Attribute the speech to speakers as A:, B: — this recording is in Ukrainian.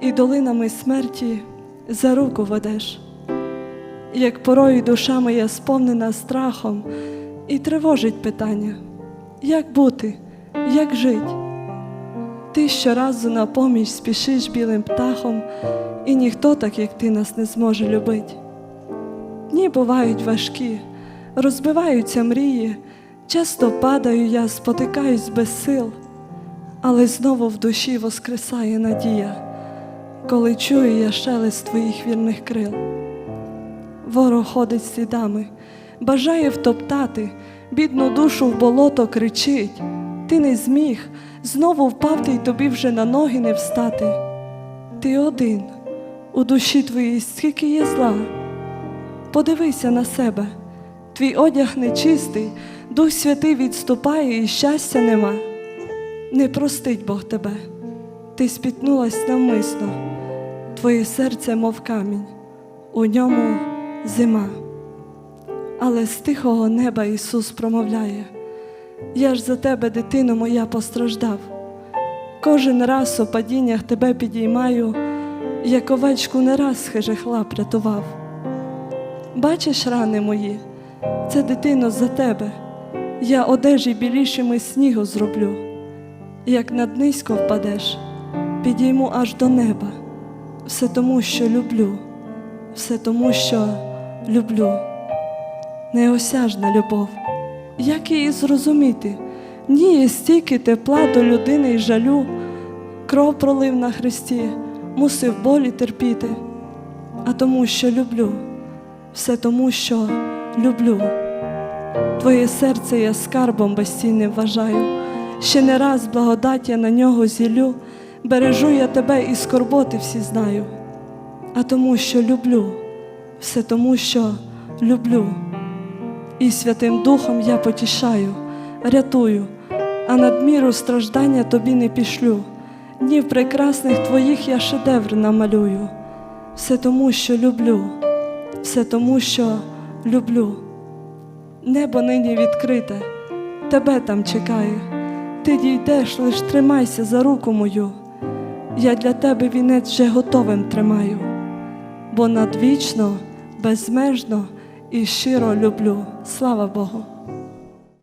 A: і долинами смерті за руку ведеш. Як порою душа моя сповнена страхом і тривожить питання, як бути, як жить? Ти щоразу на поміч спішиш білим птахом, і ніхто так, як ти нас не зможе любить. Дні бувають важкі, розбиваються мрії, часто падаю я, спотикаюсь без сил, але знову в душі воскресає надія, коли чую я шелест твоїх вірних крил. Ворог ходить слідами, бажає втоптати, бідну душу в болото кричить. Ти не зміг, знову впав ти й тобі вже на ноги не встати. Ти один, у душі твоїй скільки є зла. Подивися на себе, твій одяг нечистий, Дух Святий відступає і щастя нема. Не простить Бог тебе, ти спітнулась навмисно, твоє серце, мов камінь, у ньому зима. Але з тихого неба Ісус промовляє: Я ж за тебе, дитино моя, постраждав. Кожен раз у падіннях тебе підіймаю, як овечку не раз хижих лап рятував. Бачиш рани мої, це дитино за тебе. Я одежі білішими снігу зроблю. Як над низько впадеш, підійму аж до неба. Все тому, що люблю, все тому, що люблю. Неосяжна любов. Як її зрозуміти? Ні, стільки тепла до людини й жалю, кров пролив на хресті, мусив болі терпіти, а тому, що люблю, все тому, що люблю. Твоє серце я скарбом безцінним вважаю, ще не раз благодать я на нього зілю, бережу я тебе і скорботи всі знаю, а тому, що люблю, все тому, що люблю. І Святим Духом я потішаю, рятую, а надміру страждання тобі не пішлю. Днів прекрасних твоїх я шедевр намалюю. Все тому, що люблю, все тому, що люблю. Небо нині відкрите, тебе там чекає. Ти дійдеш, лиш тримайся за руку мою. Я для тебе вінець вже готовим тримаю, бо надвічно, безмежно і щиро люблю. Слава Богу!